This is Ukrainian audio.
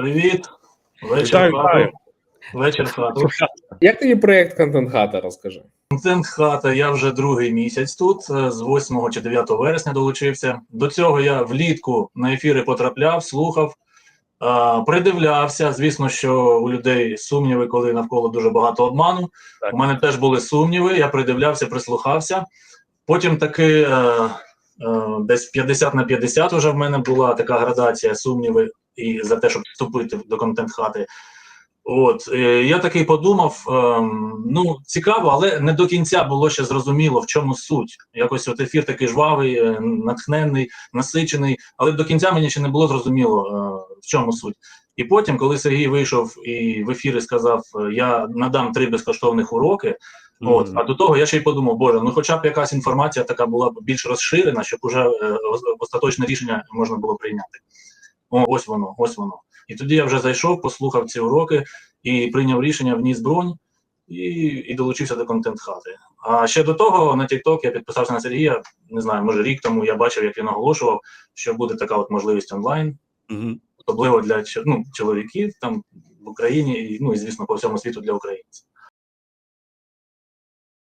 Привіт. Вечір Вітаю, хату. Вечір хату. Як тобі проєкт Контент Хата, розкажи? Контент хата. Я вже другий місяць тут. е, З 8 чи 9 вересня долучився. До цього я влітку на ефіри потрапляв, слухав, е, придивлявся. Звісно, що у людей сумніви, коли навколо дуже багато обману. Так. У мене теж були сумніви. Я придивлявся, прислухався. Потім таки е, десь 50 на 50 вже в мене була така градація сумніви і за те, щоб вступити до контент хати. От е, я такий подумав: ем, ну цікаво, але не до кінця було ще зрозуміло, в чому суть. Якось от ефір такий жвавий, е, натхненний, насичений, але до кінця мені ще не було зрозуміло, е, в чому суть. І потім, коли Сергій вийшов і в ефірі сказав: е, Я надам три безкоштовних уроки. От, а до того я ще й подумав, боже, ну хоча б якась інформація така була б більш розширена, щоб уже е, остаточне рішення можна було прийняти. О, ось воно, ось воно. І тоді я вже зайшов, послухав ці уроки і прийняв рішення, вніс бронь і, і долучився до контент хати. А ще до того на TikTok я підписався на Сергія. Не знаю, може рік тому я бачив, як він оголошував, що буде така от можливість онлайн, особливо для ну, чоловіків там в Україні, і ну і звісно по всьому світу для українців.